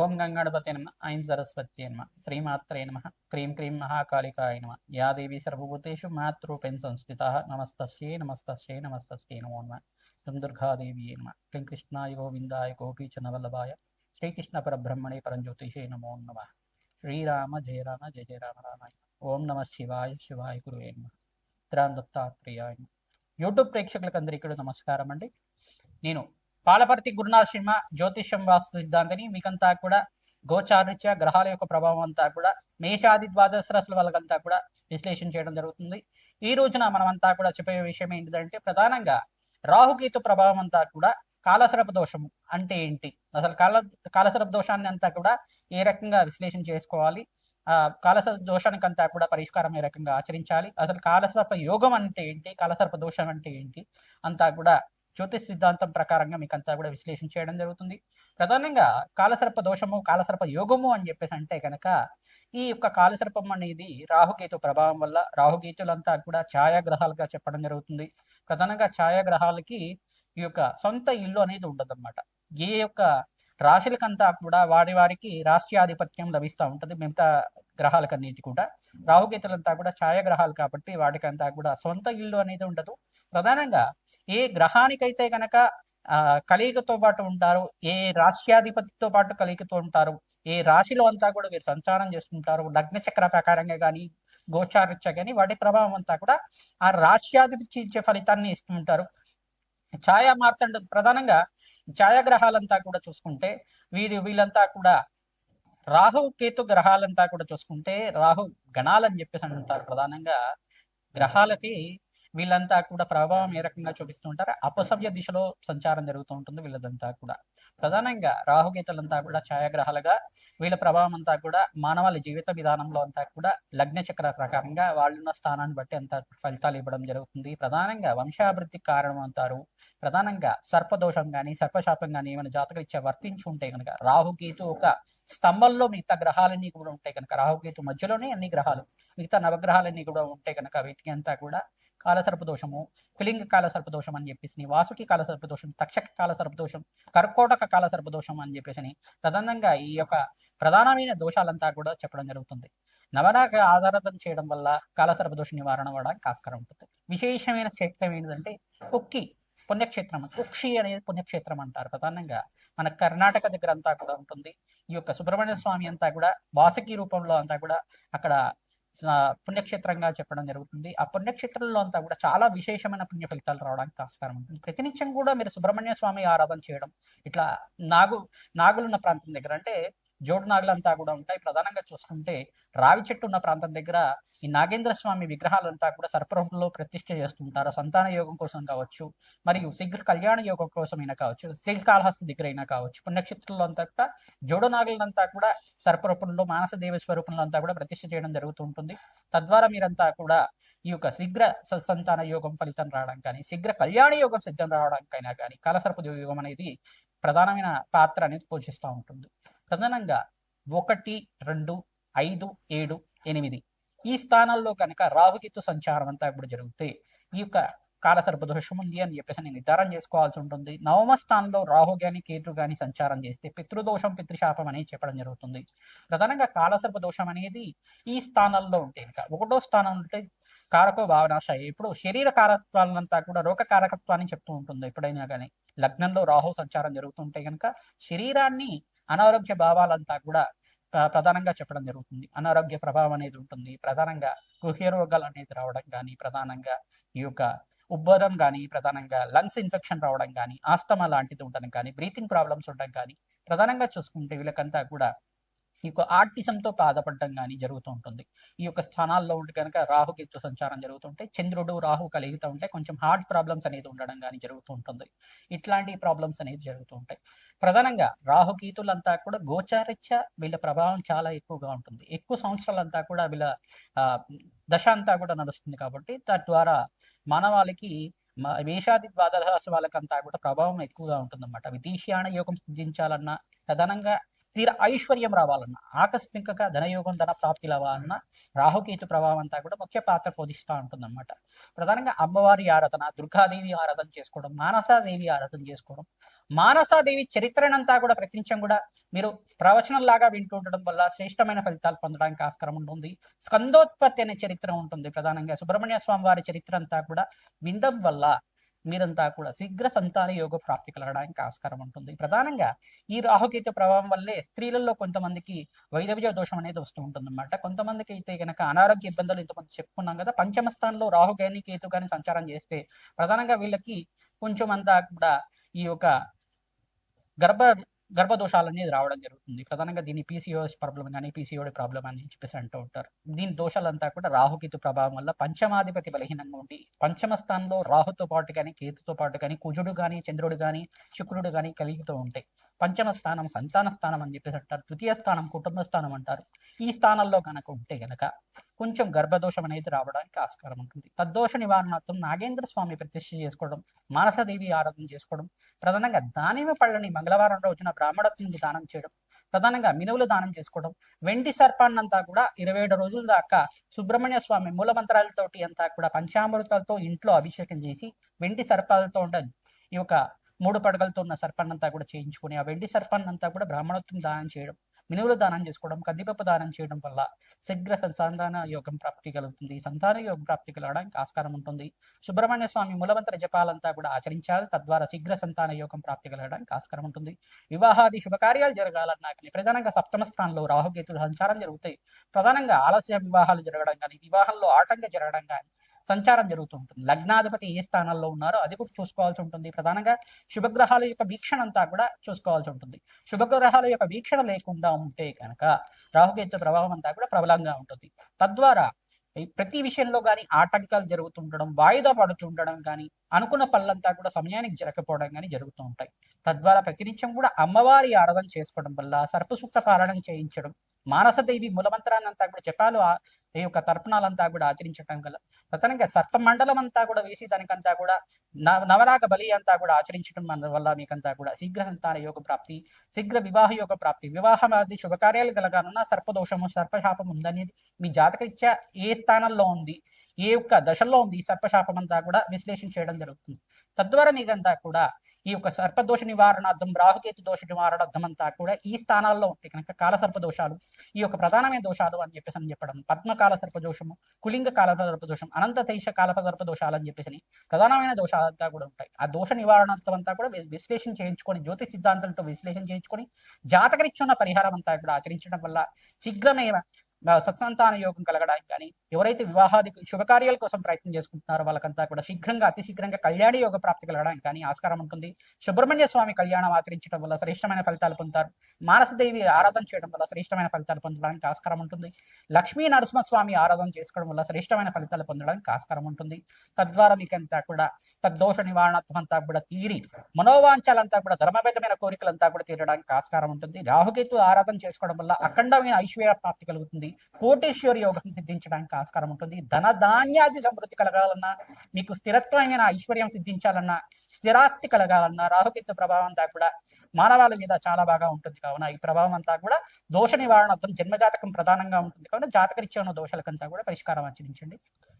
ఓం గంగణపతి నమ ఐం సరస్వతి నమ శ్రీమాత్రే నమ క్రీం క్రీం మహాకాళికాయ నమ. యా దేవి సర్వభూతేషు మాతృపేన్ సంస్థిత నమస్తస్యై నమస్తస్యై నమస్తస్యై నమో నమ. దుం దుర్గాదేవి నమ. క్లీం కృష్ణాయ గోవిందాయ గోపీచనవల్లభాయ శ్రీకృష్ణ పరబ్రహ్మణే పరంజ్యోతిషే నమో నమ. శ్రీరామ జయ రామ జయ జయ రామ రామాయ ఓం నమ శివాయ శివాయ గురువే నమ. త్రాన్ దత్తాత్రేయాయ యూట్యూబ్ ప్రేక్షకులకు అందరికీ నమస్కారం అండి. నేను పాలపర్తి గురునాథ శర్మ జ్యోతిష్యం వాస్తు సిద్ధాంతని మీకంతా కూడా గోచారిత్య గ్రహాల యొక్క ప్రభావం అంతా కూడా మేషాది ద్వాదశ రాశుల వాళ్ళకంతా కూడా విశ్లేషణ చేయడం జరుగుతుంది. ఈ రోజున మనమంతా కూడా చెప్పే విషయం ఏంటిదంటే ప్రధానంగా రాహుకేతు ప్రభావం అంతా కూడా కాలసరప దోషము అంటే ఏంటి? అసలు కాల కాలసరప దోషాన్ని అంతా కూడా ఏ రకంగా విశ్లేషణ చేసుకోవాలి? ఆ కాలసర్ప దోషానికి అంతా కూడా పరిష్కారం ఏ రకంగా ఆచరించాలి? అసలు కాలసర్ప యోగం అంటే ఏంటి? కాలసర్ప దోషం అంటే ఏంటి? అంతా కూడా జ్యోతిష్ సిద్ధాంతం ప్రకారంగా మీకు అంతా కూడా విశ్లేషణ చేయడం జరుగుతుంది. ప్రధానంగా కాలసర్ప దోషము కాలసర్ప యోగము అని చెప్పేసి అంటే కనుక ఈ యొక్క కాలసర్పం అనేది రాహుకేతు ప్రభావం వల్ల రాహుకేతులంతా కూడా ఛాయాగ్రహాలుగా చెప్పడం జరుగుతుంది. ప్రధానంగా ఛాయాగ్రహాలకి ఈ యొక్క సొంత ఇల్లు అనేది ఉండదన్నమాట. ఏ యొక్క రాశులకంతా కూడా వారి వారికి రాష్ట్రాధిపత్యం లభిస్తూ ఉంటుంది. మిగతా గ్రహాలకన్నిటి కూడా రాహుకేతులంతా కూడా ఛాయాగ్రహాలు కాబట్టి వాటికంతా కూడా సొంత ఇల్లు అనేది ఉండదు. ప్రధానంగా ఏ గ్రహానికైతే గనక ఆ కలియుగతో పాటు ఉంటారు ఏ రాష్ట్రాధిపతితో పాటు కలియుగతో ఉంటారు ఏ రాశిలో అంతా కూడా వీరు సంచారం చేస్తుంటారు లగ్న చక్ర ప్రకారంగా కానీ గోచారిత్య కానీ వాటి ప్రభావం అంతా కూడా ఆ రాష్ట్రాధిపతి ఇచ్చే ఫలితాన్ని ఇస్తుంటారు ఛాయా మార్తండ ప్రధానంగా ఛాయాగ్రహాలంతా కూడా చూసుకుంటే వీడి వీళ్ళంతా కూడా రాహు కేతు గ్రహాలంతా కూడా చూసుకుంటే రాహు గణాలని చెప్పేసి అంటుంటారు. ప్రధానంగా గ్రహాలకి వీళ్ళంతా కూడా ప్రభావం ఏ రకంగా చూపిస్తుంటారు అపసవ్య దిశలో సంచారం జరుగుతూ ఉంటుంది వీళ్ళదంతా కూడా. ప్రధానంగా రాహుగీతలంతా కూడా ఛాయాగ్రహాలుగా వీళ్ళ ప్రభావం అంతా కూడా మానవాళి జీవిత విధానంలో అంతా కూడా లగ్న చక్ర ప్రకారంగా వాళ్ళున్న స్థానాన్ని బట్టి అంత ఫలితాలు ఇవ్వడం జరుగుతుంది. ప్రధానంగా వంశాభివృద్ధికి కారణం అంటారు. ప్రధానంగా సర్పదోషం కానీ సర్పశాపం కానీ ఏమైనా జాతకరీత్యా వర్తించి ఉంటే కనుక రాహుకేతు ఒక స్తంభంలో మిగతా గ్రహాలన్నీ కూడా ఉంటాయి కనుక రాహుకేతు మధ్యలోనే అన్ని గ్రహాలు మిగతా నవగ్రహాలన్నీ కూడా ఉంటాయి కనుక వీటికి అంతా కూడా కాలసర్పదోషము కులింగ కాలసర్పదోషం అని చెప్పేసి వాసుకి కాలసర్పదోషం తక్షక కాలసర్పదోషం కర్కోటక కాలసర్పదోషం అని చెప్పేసి ప్రధానంగా ఈ యొక్క ప్రధానమైన దోషాలంతా కూడా చెప్పడం జరుగుతుంది. నవరాక ఆధారం చేయడం వల్ల కాలసర్పదోష నివారణ అవ్వడానికి ఆస్కారం ఉంటుంది. విశేషమైన క్షేత్రం ఏంటంటే కుక్కి పుణ్యక్షేత్రం కుక్షి అనేది పుణ్యక్షేత్రం అంటారు. ప్రధానంగా మన కర్ణాటక దగ్గర అంతా కూడా ఉంటుంది. ఈ యొక్క సుబ్రహ్మణ్య స్వామి అంతా కూడా వాసకి రూపంలో అంతా కూడా అక్కడ పుణ్యక్షేత్రంగా చెప్పడం జరుగుతుంది. ఆ పుణ్యక్షేత్రంలో అంతా కూడా చాలా విశేషమైన పుణ్య ఫలితాలు రావడానికి ఆస్కారం ఉంటుంది. ప్రతినిత్యం కూడా మీరు సుబ్రహ్మణ్య స్వామి ఆరాధన చేయడం ఇట్లా నాగు నాగులున్న ప్రాంతం దగ్గర అంటే జోడు నాగులంతా కూడా ఉంటాయి. ప్రధానంగా చూసుకుంటే రావి చెట్టు ఉన్న ప్రాంతం దగ్గర ఈ నాగేంద్ర స్వామి విగ్రహాలంతా కూడా సర్పరూపంలో ప్రతిష్ఠ చేస్తుంటారు. సంతాన యోగం కోసం కావచ్చు మరియు శీఘ్ర కళ్యాణ యోగం కోసమైనా కావచ్చు శ్రీకాళహస్తి దగ్గర అయినా కావచ్చు పుణ్యక్షేత్రంలో అంతా కూడా జోడు నాగులంతా కూడా సర్పరూపంలో మానస దేవ స్వరూపంలో అంతా కూడా ప్రతిష్ఠ చేయడం జరుగుతూ ఉంటుంది. తద్వారా మీరంతా కూడా ఈ యొక్క శీఘ్ర సత్సంతాన యోగం ఫలితం రావడం కానీ శీఘ్ర కళ్యాణ యోగం సిద్ధం రావడానికైనా కానీ కాలసర్ప యోగం అనేది ప్రధానమైన పాత్ర అనేది పోషిస్తూ ఉంటుంది. తదనంగా ఒకటి రెండు ఐదు ఏడు ఎనిమిది ఈ స్థానాల్లో కనుక రాహుకేతు సంచారం అంతా ఇప్పుడు జరిగితే ఈ యొక్క కాలసర్ప దోషం ఉంది అని చెప్పేసి నేను నిర్ధారణ చేసుకోవాల్సి ఉంటుంది. నవమ స్థానంలో రాహు గాని కేతు గాని సంచారం చేస్తే పితృదోషం పితృశాపం అనేది చెప్పడం జరుగుతుంది. ప్రధానంగా కాలసర్ప దోషం అనేది ఈ స్థానాల్లో ఉంటే ఇంకా ఒకటో స్థానం ఉంటే కారకో భావనాశ ఇప్పుడు శరీర కారకత్వాలంతా కూడా రోగ కారకత్వాన్ని చెప్తూ ఉంటుంది ఎప్పుడైనా కానీ లగ్నంలో రాహు సంచారం జరుగుతుంటే కనుక శరీరాన్ని అనారోగ్య భావాలంతా కూడా ప్రధానంగా చెప్పడం జరుగుతుంది. అనారోగ్య ప్రభావం అనేది ఉంటుంది. ప్రధానంగా గుహ్య రోగాలు అనేది రావడం కానీ ప్రధానంగా ఈ యొక్క ఉబ్బరం కానీ ప్రధానంగా లంగ్స్ ఇన్ఫెక్షన్ రావడం కానీ ఆస్తమా లాంటిది ఉండడం కానీ బ్రీతింగ్ ప్రాబ్లమ్స్ ఉండడం కానీ ప్రధానంగా చూసుకుంటే వీళ్ళకంతా కూడా ఈ యొక్క ఆర్టిజంతో బాధపడడం కానీ జరుగుతూ ఉంటుంది. ఈ యొక్క స్థానాల్లో ఉంటే కనుక రాహుకేతు సంచారం జరుగుతుంటే చంద్రుడు రాహు కలిగితూ ఉంటే కొంచెం హార్ట్ ప్రాబ్లమ్స్ అనేది ఉండడం కానీ జరుగుతూ ఉంటుంది. ఇట్లాంటి ప్రాబ్లమ్స్ అనేది జరుగుతూ ఉంటాయి. ప్రధానంగా రాహుకేతులంతా కూడా గోచారిత్య వీళ్ళ ప్రభావం చాలా ఎక్కువగా ఉంటుంది. ఎక్కువ సంవత్సరాలంతా కూడా వీళ్ళ ఆ, దశ అంతా కూడా నడుస్తుంది కాబట్టి తద్వారా మానవాళికి మ- మేషాది ద్వాదశ వాళ్ళకంతా కూడా ప్రభావం ఎక్కువగా ఉంటుందన్నమాట. విదేశీయాన యోగం సిద్ధించాలన్నా ప్రధానంగా స్థిర ఐశ్వర్యం రావాలన్నా ఆకస్మికంగా ధనయోగం ధన ప్రాప్తి రావాలన్నా రాహుకేతు ప్రభావం అంతా కూడా ముఖ్య పాత్ర పోషిస్తూ ఉంటుందన్నమాట. ప్రధానంగా అమ్మవారి ఆరాధన దుర్గాదేవి ఆరాధన చేసుకోవడం మానసాదేవి ఆరాధన చేసుకోవడం మానసాదేవి చరిత్రనంతా కూడా ప్రతినిత్యం కూడా మీరు ప్రవచనంలాగా వింటూ ఉండడం వల్ల శ్రేష్టమైన ఫలితాలు పొందడానికి ఆస్కారం ఉంటుంది. స్కందోత్పత్తి అనే చరిత్ర ఉంటుంది ప్రధానంగా. సుబ్రహ్మణ్య స్వామి వారి చరిత్ర అంతా కూడా వినడం వల్ల మీరంతా కూడా శీఘ్ర సంతాన యోగ ప్రాప్తి కలగడానికి ఆస్కారం ఉంటుంది. ప్రధానంగా ఈ రాహుకేతు ప్రభావం వల్లే స్త్రీలలో కొంతమందికి వైదవ్య దోషం అనేది వస్తూ ఉంటుంది అనమాట కొంతమందికి అయితే కనుక అనారోగ్య ఇబ్బందులు ఇంతమంది చెప్పుకున్నాం కదా పంచమ స్థానంలో రాహు కానీ కేతు కానీ సంచారం చేస్తే ప్రధానంగా వీళ్ళకి కొంచెం అంతా కూడా ఈ యొక్క గర్భ గర్భదోషాలు అనేది రావడం జరుగుతుంది. ప్రధానంగా దీన్ని పీసీఓఎస్ ప్రాబ్లం కానీ పీసీఓడి ప్రాబ్లం అని చెప్పేసి అంటూ ఉంటారు. దీని దోషాలంతా కూడా రాహుకేతు ప్రభావం వల్ల పంచమాధిపతి బలహీనంగా ఉండి పంచమ స్థానంలో రాహుతో పాటు కానీ కేతుతో పాటు కానీ కుజుడు కానీ చంద్రుడు కానీ శుక్రుడు కానీ కలిగితో ఉంటాయి. పంచమ స్థానం సంతాన స్థానం అని చెప్పేసి అంటారు. తృతీయ స్థానం కుటుంబ స్థానం అంటారు. ఈ స్థానంలో కనుక ఉంటే గనక కొంచెం గర్భదోషం అనేది రావడానికి ఆస్కారం ఉంటుంది. తద్దోష నివారణార్థం నాగేంద్ర స్వామి ప్రతిష్ఠ చేసుకోవడం మానసదేవి ఆరాధన చేసుకోవడం ప్రధానంగా దానిమ పళ్ళని మంగళవారం రోజున బ్రాహ్మణత్వం దానం చేయడం ప్రధానంగా మినువులు దానం చేసుకోవడం వెండి సర్పాన్నంతా కూడా ఇరవై ఏడు రోజుల దాకా సుబ్రహ్మణ్య స్వామి మూల మంత్రాలతోటి అంతా కూడా పంచామృతాలతో ఇంట్లో అభిషేకం చేసి వెండి సర్పాలతో ఉండే ఈ యొక్క మూడు పడగలతో ఉన్న సర్పాన్నంతా కూడా చేయించుకొని ఆ వెండి సర్పాన్నంతా కూడా బ్రాహ్మణత్వం దానం చేయడం మినువులు దానం చేసుకోవడం కందిపప్పు దానం చేయడం వల్ల శీఘ్ర సంతాన యోగం ప్రాప్తి కలుగుతుంది. సంతాన యోగం ప్రాప్తి కలగడానికి ఆస్కారం ఉంటుంది. సుబ్రహ్మణ్య స్వామి మూలమంత్ర జపాలంతా కూడా ఆచరించాలి. తద్వారా శీఘ్ర సంతాన యోగం ప్రాప్తి కలగడానికి ఆస్కారం ఉంటుంది. వివాహాది శుభకార్యాలు జరగాలన్నా కానీ ప్రధానంగా సప్తమ స్థానంలో రాహుకేతులు సంచారం జరుగుతాయి. ప్రధానంగా ఆలస్య వివాహాలు జరగడం కానీ వివాహంలో ఆటంకం జరగడం కానీ సంచారం జరుగుతూ ఉంటుంది. లగ్నాధిపతి ఏ స్థానంలో ఉన్నారో అది కూడా చూసుకోవాల్సి ఉంటుంది. ప్రధానంగా శుభగ్రహాల యొక్క వీక్షణ అంతా కూడా చూసుకోవాల్సి ఉంటుంది. శుభగ్రహాల యొక్క వీక్షణ లేకుండా ఉంటే కనుక రాహుకేతు ప్రభావం అంతా కూడా ప్రబలంగా ఉంటుంది. తద్వారా ప్రతి విషయంలో కానీ ఆటంకాలు జరుగుతుండడం వాయిదా పడుతుండడం కానీ అనుకున్న పనులంతా కూడా సమయానికి జరగకపోవడం కానీ జరుగుతూ ఉంటాయి. తద్వారా ప్రతినిత్యం కూడా అమ్మవారి ఆరాధన చేసుకోవడం వల్ల సర్పసూక్త పాలన చేయించడం మానసదేవి మూలమంత్రాన్ని అంతా కూడా చెప్పాలు. ఈ యొక్క తర్పణాలంతా కూడా ఆచరించటం గల ప్రధానంగా సర్ప మండలం అంతా కూడా వేసి దానికంతా కూడా నవ నవరాగ బలి అంతా కూడా ఆచరించడం వల్ల మీకంతా కూడా శీఘ్ర సంతాన యోగ ప్రాప్తి శీఘ్ర వివాహ యోగ ప్రాప్తి. వివాహం ఆది శుభకార్యాలు కలగాలన్నా సర్పదోషము సర్పశాపం ఉందనేది మీ జాతకరీత్యా ఏ స్థానంలో ఉంది ఏ యొక్క దశల్లో ఉంది సర్పశాపం అంతా కూడా విశ్లేషణ చేయడం జరుగుతుంది. తద్వారా నీదంతా కూడా ఈ యొక్క సర్పదోష నివారణార్థం రాహుకేతు దోష నివారణార్థం అంతా కూడా ఈ స్థానాల్లో ఉంటాయి కనుక కాల సర్ప దోషాలు ఈ యొక్క ప్రధానమైన దోషాలు అని చెప్పేసి అని చెప్పడం పద్మకాల సర్పదోషము కులింగ కాల సర్పదోషం అనంత తైష కాల సర్పదోషాలు అని చెప్పేసి ప్రధానమైన దోషాలంతా కూడా ఉంటాయి. ఆ దోష నివారణార్థం అంతా కూడా విశ్లేషణ చేయించుకొని జ్యోతి సిద్ధాంతాలతో విశ్లేషణ చేయించుకొని జాతకరీత్యున్న పరిహారం అంతా కూడా ఆచరించడం వల్ల శీఘ్రమే సత్సంతాన యోగం కలగడానికి కానీ ఎవరైతే వివాహాది శుభకార్యాల కోసం ప్రయత్నం చేసుకుంటున్నారో వాళ్ళకంతా కూడా శీఘ్రంగా అతి శీఘ్రంగా కళ్యాణ యోగ ప్రాప్తి కలగడానికి కానీ ఆస్కారం ఉంటుంది. సుబ్రహ్మణ్య స్వామి కళ్యాణం ఆచరించడం వల్ల శ్రేష్టమైన ఫలితాలు పొందుతారు. మానసదేవి ఆరాధన చేయడం వల్ల శ్రేష్టమైన ఫలితాలు పొందడానికి ఆస్కారం ఉంటుంది. లక్ష్మీ నరసింహస్వామి ఆరాధన చేసుకోవడం వల్ల శ్రేష్టమైన ఫలితాలు పొందడానికి ఆస్కారం ఉంటుంది. తద్వారా మీకంతా కూడా తద్దోష నివారణత్వం అంతా కూడా తీరి మనోవాంఛాలంతా కూడా ధర్మబద్ధమైన కోరికలంతా కూడా తీరడానికి ఆస్కారం ఉంటుంది. రాహుకేతు ఆరాధన చేసుకోవడం వల్ల అఖండమైన ఐశ్వర్య ప్రాప్తి కలుగుతుంది. కోటేశ్వర యోగం సిద్ధించడానికి ఆస్కారం ఉంటుంది. ధన ధాన్యాది సమృద్ధి కలగాలన్నా మీకు స్థిరత్వమైన ఐశ్వర్యం సిద్ధించాలన్నా స్థిరాస్తి కలగాలన్నా రాహుకేతు ప్రభావం అంతా కూడా మానవాళి మీద చాలా బాగా ఉంటుంది. కావున ఈ ప్రభావం అంతా కూడా దోష నివారణార్థం జన్మజాతకం ప్రధానంగా ఉంటుంది. కావున జాతకరీత్యా ఉన్న దోషాలకంతా కూడా పరిష్కారం ఆచరించండి.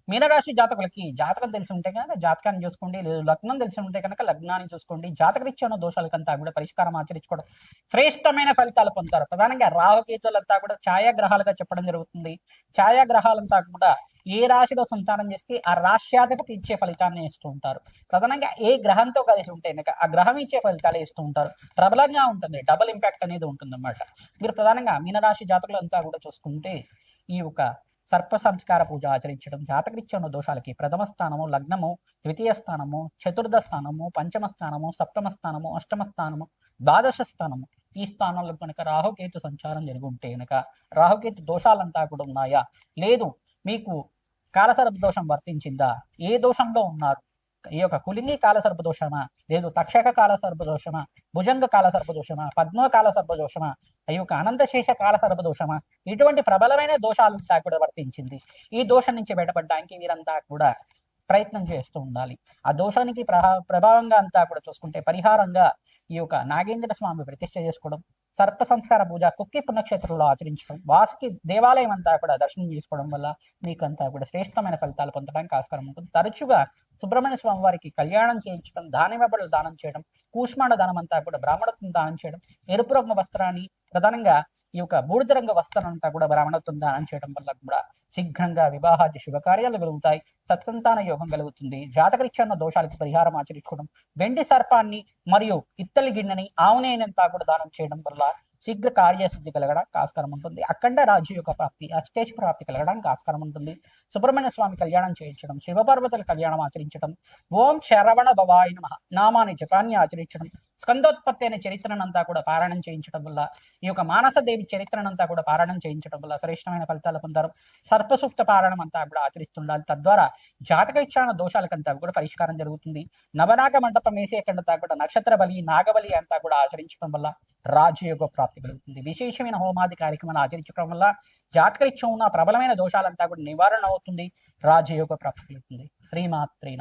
మీనరాశి జాతకులకి జాతకం తెలిసి ఉంటే కనుక జాతకాన్ని చూసుకోండి లేదు లగ్నం తెలిసి ఉంటే కనుక లగ్నాన్ని చూసుకోండి. జాతకరీత్యా ఉన్న దోషాలకంతా కూడా పరిష్కారం ఆచరించుకోవడం శ్రేష్టమైన ఫలితాలు పొందుతారు. ప్రధానంగా రాహుకేతులంతా కూడా ఛాయాగ్రహాలుగా చెప్పడం జరుగుతుంది. ఛాయాగ్రహాలంతా కూడా ఏ రాశిలో సంతానం చేస్తే ఆ రాశ్యాధిపతి ఇచ్చే ఫలితాన్ని ఇస్తూ ఉంటారు. ప్రధానంగా ఏ గ్రహంతో కలిసి ఉంటే కనుక ఆ గ్రహం ఇచ్చే ఫలితాలు ఇస్తూ ఉంటారు. ప్రబలంగా ఉంటుంది డబుల్ ఇంపాక్ట్ అనేది ఉంటుంది మీరు ప్రధానంగా మీనరాశి జాతకులంతా కూడా చూసుకుంటే ఈ యొక్క సర్ప సంస్కార పూజ ఆచరించడం జాతకరీత్యా ఉన్న దోషాలకి ప్రథమ స్థానము లగ్నము ద్వితీయ స్థానము చతుర్థ స్థానము పంచమ స్థానము సప్తమ స్థానము అష్టమ స్థానము ద్వాదశ స్థానము. ఈ స్థానంలో కనుక రాహుకేతు సంచారం జరిగి ఉంటే కనుక రాహుకేతు దోషాలంతా కూడా ఉన్నాయా? లేదు. మీకు కాలసర్ప దోషం వర్తించిందా? ఏ దోషంలో ఉన్నారు? ఈ యొక్క కులింగి కాల దోషమా? లేదు తక్షక కాల దోషమా? భుజంగ కాల దోషమా? పద్మ కాల దోషమా? ఈ యొక్క అనంతశేష కాల దోషమా? ఇటువంటి ప్రబలమైన దోషాలంతా కూడా వర్తించింది. ఈ దోషం నుంచి బయటపడడానికి వీరంతా కూడా ప్రయత్నం చేస్తూ ఉండాలి. ఆ దోషానికి ప్రభావంగా అంతా కూడా చూసుకుంటే పరిహారంగా ఈ యొక్క నాగేంద్ర స్వామి ప్రతిష్ఠ చేసుకోవడం సర్ప సంస్కార పూజ కుక్కి పుణ్యక్షేత్రంలో ఆచరించడం వాసుకి దేవాలయం అంతా కూడా దర్శనం చేసుకోవడం వల్ల మీకు అంతా కూడా శ్రేష్టమైన ఫలితాలు పొందడానికి ఆస్కారం ఉంటుంది. తరచుగా సుబ్రహ్మణ్య స్వామి వారికి కళ్యాణం చేయించడం ధాన్యమబడులు దానం చేయడం కూష్మాండ దానం అంతా కూడా బ్రాహ్మణత్వం దానం చేయడం ఎరుపు రంగు వస్త్రాన్ని ప్రధానంగా ఈ యొక్క బూడిద రంగు వస్త్రం అంతా కూడా బ్రాహ్మణత్వం దానం చేయడం వల్ల కూడా శీఘ్రంగా వివాహాది శుభకార్యాలు కలుగుతాయి సత్సంతాన యోగం కలుగుతుంది జాతకరీత్యాన్న దోషాలకు పరిహారం ఆచరించుకోవడం వెండి సర్పాన్ని మరియు ఇత్తలి గిన్నెని ఆవునేనంతా కూడా దానం చేయడం వల్ల శీఘ్ర కార్యశుద్ధి కలగడానికి ఆస్కారం ఉంటుంది. అఖండ రాజ్య యొక్క ప్రాప్తి అష్టేష్ ప్రాప్తి కలగడానికి ఆస్కారం ఉంటుంది. సుబ్రహ్మణ్య స్వామి కళ్యాణం చేయించడం శివపార్వతుల కళ్యాణం ఆచరించడం ఓం శరవణ భవాయ నమ నామాని జపాన్ని ఆచరించడం స్కందోత్పత్తి అనే చరిత్రనంతా కూడా పారాయణం చేయించడం వల్ల ఈ యొక్క మానసదేవి చరిత్రనంతా కూడా పారాయణం చేయించడం వల్ల శ్రేష్టమైన ఫలితాలు పొందారు. సర్పసూక్త పారాయణం అంతా కూడా ఆచరిస్తుండాలి. తద్వారా జాతక జాతకరీక్షణ దోషాలకంతా కూడా పరిష్కారం జరుగుతుంది. నవనాగ మండపం వేసేకంతా కూడా నక్షత్ర బలి నాగబలి అంతా కూడా ఆచరించడం వల్ల రాజయోగ ప్రాప్తి కలుగుతుంది. విశేషమైన హోమాది కార్యక్రమాలు ఆచరించడం వల్ల జాతకరీత్యం ఉన్న ప్రబలమైన దోషాలంతా కూడా నివారణ అవుతుంది. రాజయోగ ప్రాప్తి కలుగుతుంది. శ్రీమాత్రి